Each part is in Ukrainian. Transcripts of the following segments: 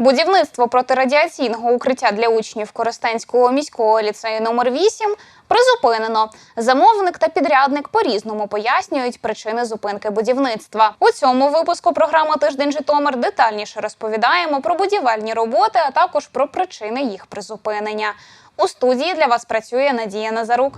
Будівництво протирадіаційного укриття для учнів Коростенського міського ліцею номер 8 призупинено. Замовник та підрядник по-різному пояснюють причини зупинки будівництва. У цьому випуску програми Тиждень Житомир детальніше розповідаємо про будівельні роботи, а також про причини їх призупинення. У студії для вас працює Надія Назарук.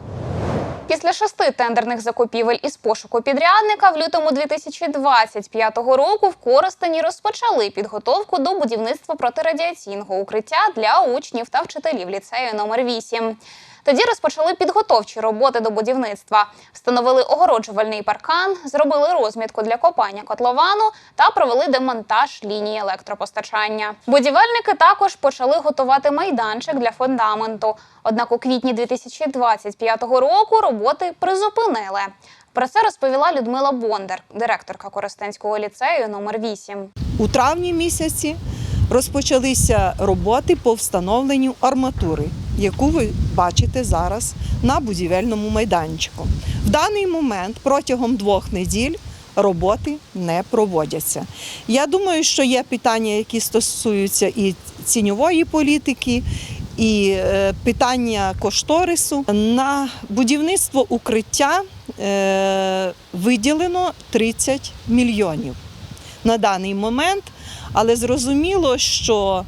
Після шести тендерних закупівель із пошуку підрядника в лютому 2025 року в Коростені розпочали підготовку до будівництва протирадіаційного укриття для учнів та вчителів ліцею номер 8. Тоді розпочали підготовчі роботи до будівництва, встановили огороджувальний паркан, зробили розмітку для копання котловану та провели демонтаж лінії електропостачання. Будівельники також почали готувати майданчик для фундаменту. Однак у квітні 2025 року роботи призупинили. Про це розповіла Людмила Бондар, директорка Коростенського ліцею номер 8. У травні місяці розпочалися роботи по встановленню арматури, яку ви бачите зараз на будівельному майданчику. В даний момент протягом двох неділь роботи не проводяться. Я думаю, що є питання, які стосуються і ціньової політики. І е, питання кошторису на будівництво укриття е, виділено 30 мільйонів на даний момент, але зрозуміло, що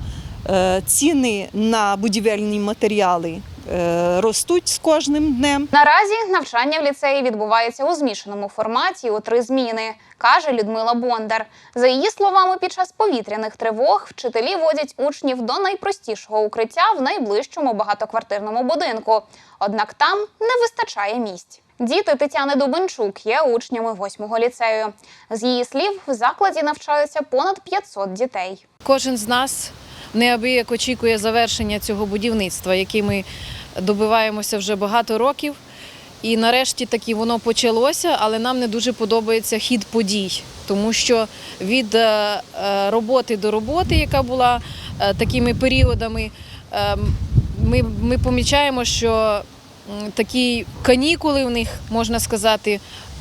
е, ціни на будівельні матеріали е, ростуть з кожним днем. Наразі навчання в ліцеї відбувається у змішаному форматі у три зміни, каже Людмила Бондар. За її словами, під час повітряних тривог вчителі водять учнів до найпростішого укриття в найближчому багатоквартирному будинку. Однак там не вистачає місць. Діти Тетяни Дубенчук є учнями восьмого ліцею. З її слів, в закладі навчаються понад 500 дітей. Кожен з нас неабияк очікує завершення цього будівництва, яке ми добиваємося вже багато років. І нарешті таки воно почалося, але нам не дуже подобається хід подій, тому що від е, е, роботи до роботи, яка була е, такими періодами, е, ми, ми помічаємо, що такі канікули в них, можна сказати,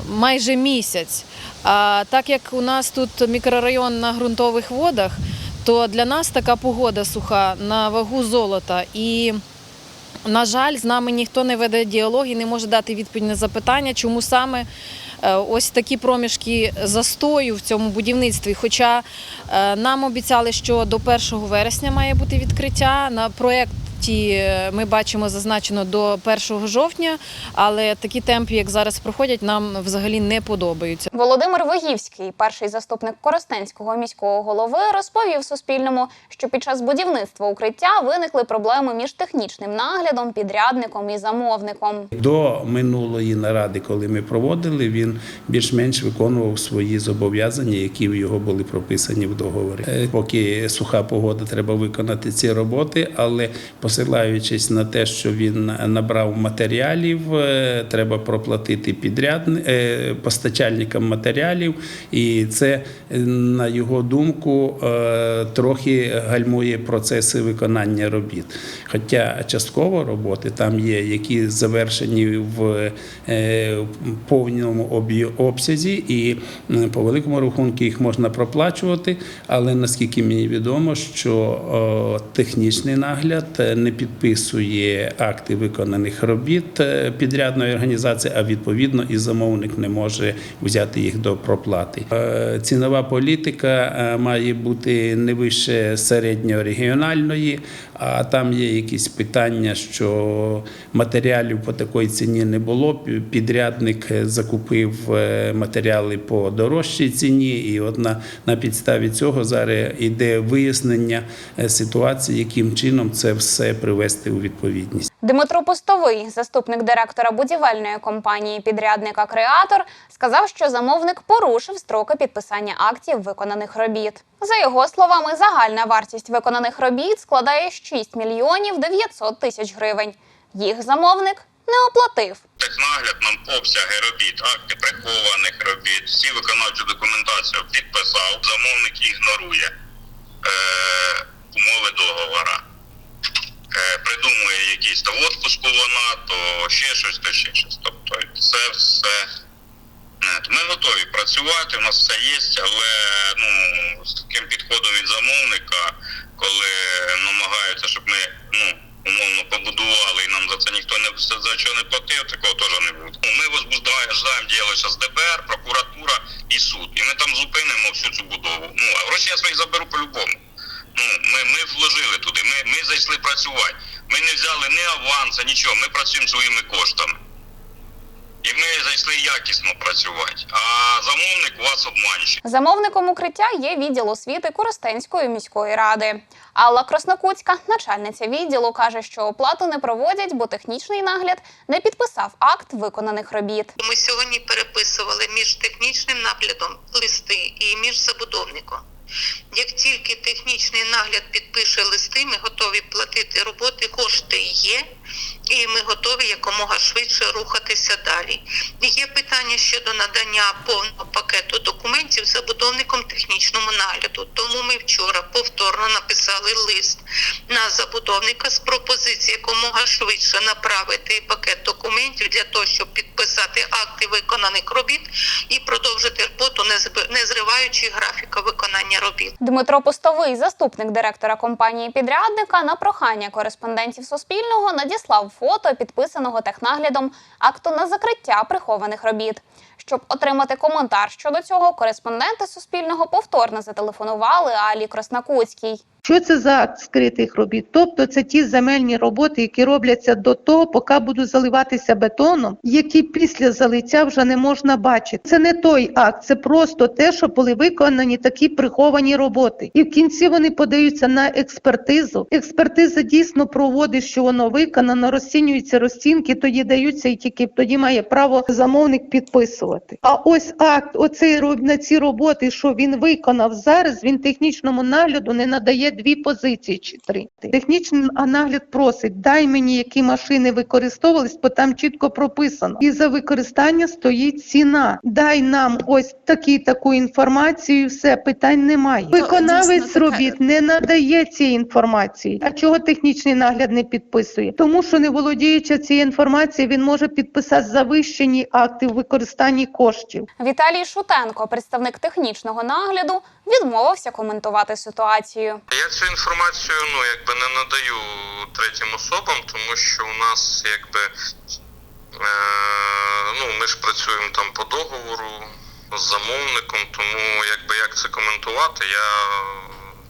майже місяць. А так як у нас тут мікрорайон на ґрунтових водах, то для нас така погода суха на вагу золота. І, на жаль, з нами ніхто не веде діалог і не може дати відповідь на запитання, чому саме е, ось такі проміжки застою в цьому будівництві. Хоча е, нам обіцяли, що до 1 вересня має бути відкриття на проєкті. Е, Ми бачимо зазначено до 1 жовтня, але такі темпи, як зараз проходять, нам взагалі не подобаються. Володимир Вигівський, перший заступник Коростенського міського голови, розповів Суспільному, що під час будівництва укриття виникли проблеми між технічним наглядом, підрядником і замовником. До минулої наради, коли ми проводили, він більш-менш виконував свої зобов'язання, які в його були прописані в договорі. Е, Поки суха погода, треба виконати ці роботи, але посилаючись на те, що він набрав матеріалів, е, треба проплатити підрядни е, постачальникам матеріалів, і це, е, на його думку, трохи гальмує процеси виконання робіт. Хоча частково роботи там є, які завершені в повному обсязі, і по великому рахунку їх можна проплачувати. Але наскільки мені відомо, що технічний нагляд не підписує акти виконаних робіт е, підрядної організації, а відповідно і замовник не може взяти їх до проплати. Е, Цінова політика е, має бути не вище середньорегіональної, а там є якісь питання, що матеріалів по такій ціні не було. Підрядник е, закупив е, матеріали по дорожчій ціні, і от на, на підставі цього зараз йде вияснення е, ситуації, яким чином це все привести у відповідність. Дмитро Постовий, заступник директора будівельної компанії підрядника Креатор, сказав, що замовник порушив строки підписання актів виконаних робіт. За його словами, загальна вартість виконаних робіт складає 6 мільйонів 900 тисяч гривень. Їх замовник не оплатив. Технагляд нам обсяги робіт, акти прихованих робіт, всі виконавчу документацію підписав, замовник ігнорує. Е, працювати, у нас все є, але ну, з таким підходом від замовника, коли намагаються, щоб ми ну, умовно побудували і нам за це ніхто не за чого не платив, такого теж не буде. Ну, Ми діло зараз ДБР, прокуратура і суд. І ми там зупинимо всю цю будову. Ну, а гроші я свої заберу по-любому. Ну, ми, ми вложили туди, ми, ми зайшли працювати. Ми не взяли ні аванса, нічого, ми працюємо своїми коштами. І ми зайшли якісно працювати. А замовник у вас обманщик. Замовником укриття є відділ освіти Коростенської міської ради. Алла Краснокутська, начальниця відділу, каже, що оплату не проводять, бо технічний нагляд не підписав акт виконаних робіт. Ми сьогодні переписували між технічним наглядом листи і між забудовником. Як тільки технічний нагляд підпише листи, ми готові платити роботи, кошти є, і ми готові якомога швидше рухатися далі. Є питання щодо надання повного пакету документів забудовником технічному нагляду. Тому ми вчора повторно написали лист на забудовника з пропозицією якомога швидше направити пакет документів для того, щоб підписати акти виконаних робіт і продовжити роботу, не зриваючи графіка виконання робіт. Дмитро Постовий, заступник директора компанії підрядника, на прохання кореспондентів Суспільного надіслав фото підписаного технаглядом акту на закриття прихованих робіт. Щоб отримати коментар щодо цього, кореспонденти Суспільного повторно зателефонували Алі Краснокутській. Що це за акт скритих робіт? Тобто це ті земельні роботи, які робляться до того, поки будуть заливатися бетоном, які після залиття вже не можна бачити. Це не той акт, це просто те, що були виконані такі приховані роботи. І в кінці вони подаються на експертизу. Експертиза дійсно проводить, що воно виконано, розцінюються розцінки, тоді даються і тільки тоді має право замовник підписувати. А ось акт, оцей на ці роботи, що він виконав зараз, він технічному нагляду не надає дві позиції чи три. Технічний нагляд просить, дай мені, які машини використовувались, бо там чітко прописано. І за використання стоїть ціна. Дай нам ось такі таку інформацію, все питань немає. Виконавець робіт не надає цієї інформації. А чого технічний нагляд не підписує? Тому що не володіючи цією інформацією, він може підписати завищені акти в використанні коштів. Віталій Шутенко, представник технічного нагляду, відмовився коментувати ситуацію. Я цю інформацію ну якби не надаю третім особам, тому що у нас якби е, ну ми ж працюємо там по договору з замовником, тому якби як це коментувати, я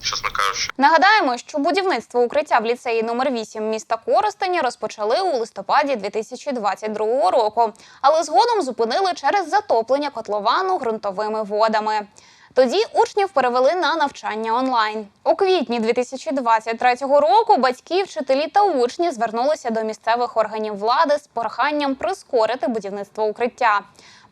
чесно кажучи. Нагадаємо, що будівництво укриття в ліцеї номер 8 міста Коростеня розпочали у листопаді 2022 року, але згодом зупинили через затоплення котловану ґрунтовими водами. Тоді учнів перевели на навчання онлайн. У квітні 2023 року батьки, вчителі та учні звернулися до місцевих органів влади з проханням прискорити будівництво укриття.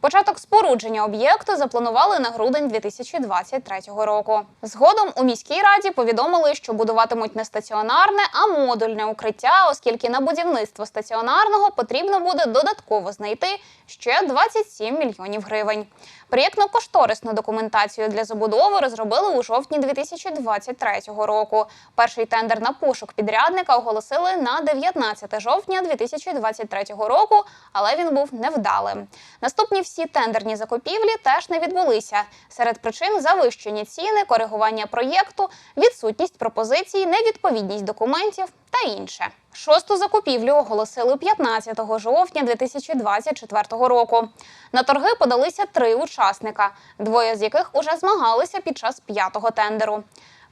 Початок спорудження об'єкту запланували на грудень 2023 року. Згодом у міській раді повідомили, що будуватимуть не стаціонарне, а модульне укриття, оскільки на будівництво стаціонарного потрібно буде додатково знайти ще 27 мільйонів гривень. Проєктно-кошторисну документацію для забудови розробили у жовтні 2023 року. Перший тендер на пошук підрядника оголосили на 19 жовтня 2023 року, але він був невдалим. Наступні всі тендерні закупівлі теж не відбулися. Серед причин завищені ціни, коригування проєкту, відсутність пропозицій, невідповідність документів та інше. Шосту закупівлю оголосили 15 жовтня 2024 року. На торги подалися три учасника, двоє з яких уже змагалися під час п'ятого тендеру.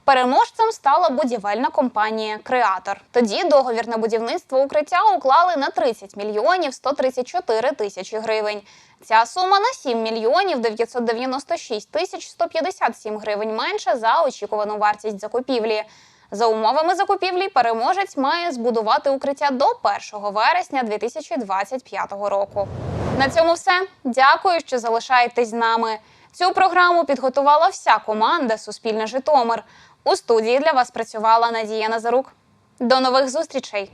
Переможцем стала будівельна компанія Креатор. Тоді договір на будівництво укриття уклали на 30 мільйонів 134 тисячі гривень. Ця сума на 7 мільйонів 996 тисяч 157 гривень менше за очікувану вартість закупівлі. За умовами закупівлі переможець має збудувати укриття до 1 вересня 2025 року. На цьому все. Дякую, що залишаєтесь з нами. Цю програму підготувала вся команда Суспільне Житомир. У студії для вас працювала Надія Назарук. До нових зустрічей!